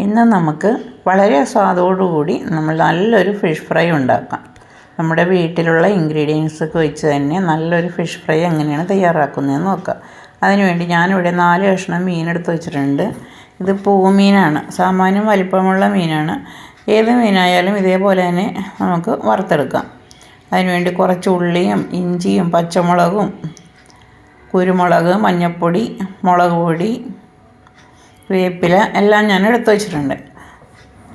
ഇന്ന് നമുക്ക് വളരെ സ്വാദോടുകൂടി നമ്മൾ നല്ലൊരു ഫിഷ് ഫ്രൈ ഉണ്ടാക്കാം. നമ്മുടെ വീട്ടിലുള്ള ഇൻഗ്രീഡിയൻസ് ഒക്കെ വെച്ച് തന്നെ നല്ലൊരു ഫിഷ് ഫ്രൈ എങ്ങനെയാണ് തയ്യാറാക്കുന്നതെന്ന് നോക്കാം. അതിനുവേണ്ടി ഞാനിവിടെ നാല് കഷ്ണം മീനെടുത്ത് വെച്ചിട്ടുണ്ട്. ഇത് പൂമീനാണ് സാമാന്യം വലിപ്പമുള്ള മീനാണ്. ഏത് മീനായാലും ഇതേപോലെ തന്നെ നമുക്ക് വറുത്തെടുക്കാം. അതിനുവേണ്ടി കുറച്ച് ഉള്ളിയും ഇഞ്ചിയും പച്ചമുളകും കുരുമുളക് മഞ്ഞൾപ്പൊടി മുളക് പൊടി വേപ്പില എല്ലാം ഞാൻ എടുത്ത് വെച്ചിട്ടുണ്ട്.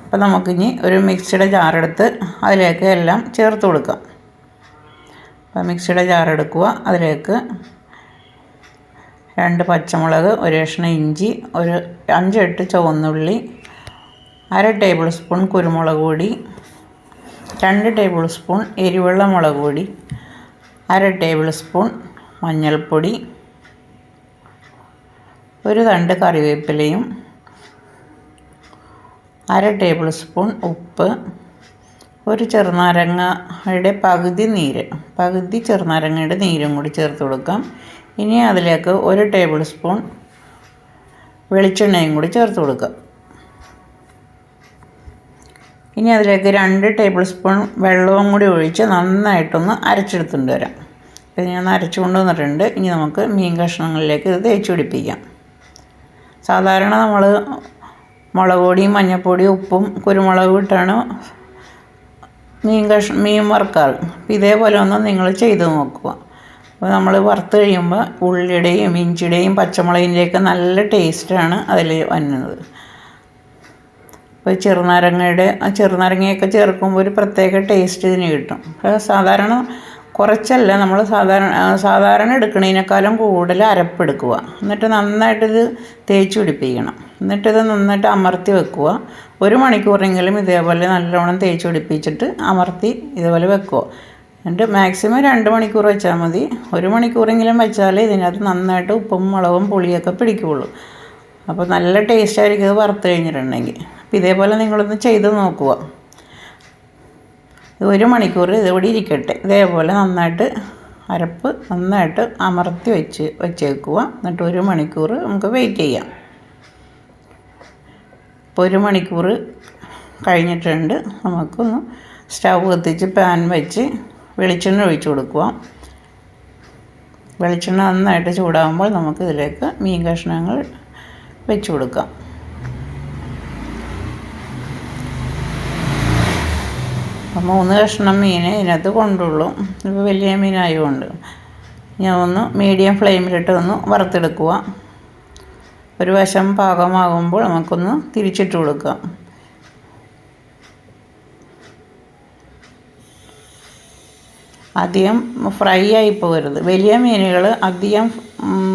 അപ്പോൾ നമുക്കിനി ഒരു മിക്സിയുടെ ജാറെടുത്ത് അതിലേക്ക് എല്ലാം ചേർത്ത് കൊടുക്കാം. അപ്പോൾ മിക്സിയുടെ ജാറെടുക്കുക അതിലേക്ക് രണ്ട് പച്ചമുളക് ഒരു കഷ്ണം ഇഞ്ചി ഒരു അഞ്ചെട്ട് ചുവന്നുള്ളി അര ടേബിൾ സ്പൂൺ കുരുമുളക് പൊടി രണ്ട് ടേബിൾ സ്പൂൺ എരിവെള്ള മുളക് പൊടി അര ടേബിൾ സ്പൂൺ മഞ്ഞൾപ്പൊടി ഒരു തണ്ട് കറിവേപ്പിലയും അര ടേബിൾ സ്പൂൺ ഉപ്പ് ഒരു ചെറുനാരങ്ങയുടെ പകുതി നീര് പകുതി ചെറുനാരങ്ങയുടെ നീരും കൂടി ചേർത്ത് കൊടുക്കാം. ഇനി അതിലേക്ക് ഒരു ടേബിൾ സ്പൂൺ വെളിച്ചെണ്ണയും കൂടി ചേർത്ത് കൊടുക്കാം. ഇനി അതിലേക്ക് രണ്ട് ടേബിൾ സ്പൂൺ വെള്ളവും കൂടി ഒഴിച്ച് നന്നായിട്ടൊന്ന് അരച്ചെടുത്തുകൊണ്ട് വരാം. ഇത് ഞാൻ അരച്ചു കൊണ്ടുവന്നിട്ടുണ്ട് ഇനി നമുക്ക് മീൻ കഷ്ണങ്ങളിലേക്ക് ഇത് തേച്ച് പിടിപ്പിക്കാം. സാധാരണ നമ്മൾ മുളക് പൊടിയും മഞ്ഞൾപ്പൊടിയും ഉപ്പും കുരുമുളകും ഇട്ടാണ് മീൻ കഷ് മീൻ വറുക്കാറ്. ഇതേപോലെ ഒന്ന് നിങ്ങൾ ചെയ്ത് നോക്കുക. അപ്പോൾ നമ്മൾ വറുത്ത് കഴിയുമ്പോൾ ഉള്ളിയുടെയും ഇഞ്ചിയുടെയും പച്ചമുളകിന്റെയൊക്കെ നല്ല ടേസ്റ്റാണ് അതിൽ വരുന്നത്. ഇപ്പോൾ ചെറുനാരങ്ങയുടെ ചെറുനാരങ്ങയൊക്കെ ചേർക്കുമ്പോൾ ഒരു പ്രത്യേക ടേസ്റ്റ് ഇതിന് കിട്ടും. സാധാരണ കുറച്ചല്ല നമ്മൾ സാധാരണ സാധാരണ എടുക്കുന്നതിനേക്കാളും കൂടുതൽ അരപ്പെടുക്കുക. എന്നിട്ട് നന്നായിട്ടിത് തേച്ച് പിടിപ്പിക്കണം. എന്നിട്ടിത് നന്നായിട്ട് അമർത്തി വെക്കുക. ഒരു മണിക്കൂറെങ്കിലും ഇതേപോലെ നല്ലോണം തേച്ച് പിടിപ്പിച്ചിട്ട് അമർത്തി ഇതേപോലെ വെക്കുക. എന്നിട്ട് മാക്സിമം രണ്ട് മണിക്കൂർ വെച്ചാൽ മതി. ഒരു മണിക്കൂറെങ്കിലും വെച്ചാൽ ഇതിനകത്ത് നന്നായിട്ട് ഉപ്പും മുളകും പുളിയൊക്കെ പിടിക്കുകയുള്ളൂ. അപ്പോൾ നല്ല ടേസ്റ്റ് ആയിരിക്കും ഇത് വറുത്ത് കഴിഞ്ഞിട്ടുണ്ടെങ്കിൽ. അപ്പോൾ ഇതേപോലെ നിങ്ങളൊന്ന് ചെയ്ത് നോക്കുക. ഒരു മണിക്കൂർ ഇതുകൂടി ഇരിക്കട്ടെ. ഇതേപോലെ നന്നായിട്ട് അരപ്പ് നന്നായിട്ട് അമർത്തി വെച്ച് വെച്ചേക്കുക എന്നിട്ട് ഒരു മണിക്കൂർ നമുക്ക് വെയിറ്റ് ചെയ്യാം. ഇപ്പോൾ ഒരു മണിക്കൂർ കഴിഞ്ഞിട്ടുണ്ട്. നമുക്കൊന്ന് സ്റ്റൗ കത്തിച്ച് പാൻ വെച്ച് വെളിച്ചെണ്ണ ഒഴിച്ച് കൊടുക്കുക വെളിച്ചെണ്ണ നന്നായിട്ട് ചൂടാകുമ്പോൾ നമുക്ക് ഇതിലേക്ക് മീൻ കഷ്ണങ്ങൾ വെച്ച് കൊടുക്കാം. അപ്പം മൂന്ന് കഷ്ണം മീൻ ഇതിനകത്ത് കൊണ്ടുള്ളൂ. ഇപ്പോൾ വലിയ മീനായതുകൊണ്ട് ഞാൻ ഒന്ന് മീഡിയം ഫ്ലെയിമിലിട്ട് ഒന്ന് വറുത്തെടുക്കുക ഒരു വശം പാകമാകുമ്പോൾ നമുക്കൊന്ന് തിരിച്ചിട്ട് കൊടുക്കാം. അധികം ഫ്രൈ ആയി പോകരുത്. വലിയ മീനുകൾ അധികം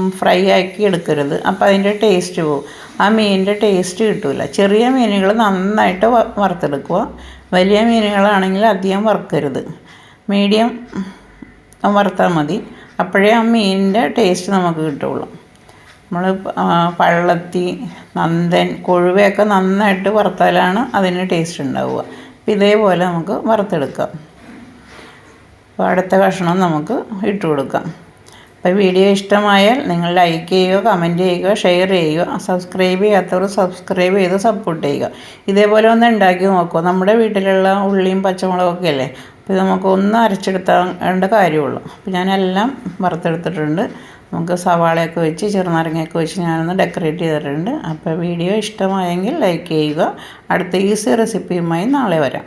ഫ്രൈ ആക്കി എടുക്കരുത്. അപ്പോൾ അതിന്റെ ടേസ്റ്റ് പോകും ആ മീനിന്റെ ടേസ്റ്റ് കിട്ടില്ല ചെറിയ മീനുകൾ നന്നായിട്ട് വറുത്തെടുക്കുക. വലിയ മീനുകളാണെങ്കിൽ അധികം വറുക്കരുത്. മീഡിയം വറുത്താൽ മതി. അപ്പോഴേ ആ മീനിന്റെ ടേസ്റ്റ് നമുക്ക് കിട്ടുള്ളൂ. നമ്മൾ പള്ളത്തി നന്ദൻ കൊഴുവയൊക്കെ നന്നായിട്ട് വറുത്താലാണ് അതിന് ടേസ്റ്റ് ഉണ്ടാവുക. അപ്പോൾ ഇതേപോലെ നമുക്ക് വറുത്തെടുക്കാം. അപ്പോൾ അടുത്ത കഷ്ണം നമുക്ക് ഇട്ട് കൊടുക്കാം. അപ്പോൾ വീഡിയോ ഇഷ്ടമായാൽ നിങ്ങൾ ലൈക്ക് ചെയ്യുക കമന്റ് ചെയ്യുക ഷെയർ ചെയ്യുക. സബ്സ്ക്രൈബ് ചെയ്യാത്തവർ സബ്സ്ക്രൈബ് ചെയ്ത് സപ്പോർട്ട് ചെയ്യുക. ഇതേപോലെ ഒന്ന് ഉണ്ടാക്കി നോക്കുക നമ്മുടെ വീട്ടിലുള്ള ഉള്ളിയും പച്ചമുളകൊക്കെ അല്ലേ? അപ്പോൾ നമുക്ക് ഒന്ന് അരച്ചെടുത്തേണ്ട കാര്യമുള്ളൂ. അപ്പോൾ ഞാനെല്ലാം വറുത്തെടുത്തിട്ടുണ്ട്. നമുക്ക് സവാളയൊക്കെ വെച്ച് ചെറുനാരങ്ങയൊക്കെ വെച്ച് ഞാനൊന്ന് ഡെക്കറേറ്റ് ചെയ്തിട്ടുണ്ട്. അപ്പോൾ വീഡിയോ ഇഷ്ടമായെങ്കിൽ ലൈക്ക് ചെയ്യുക. അടുത്ത ഈസി റെസിപ്പിയുമായി നാളെ വരാം.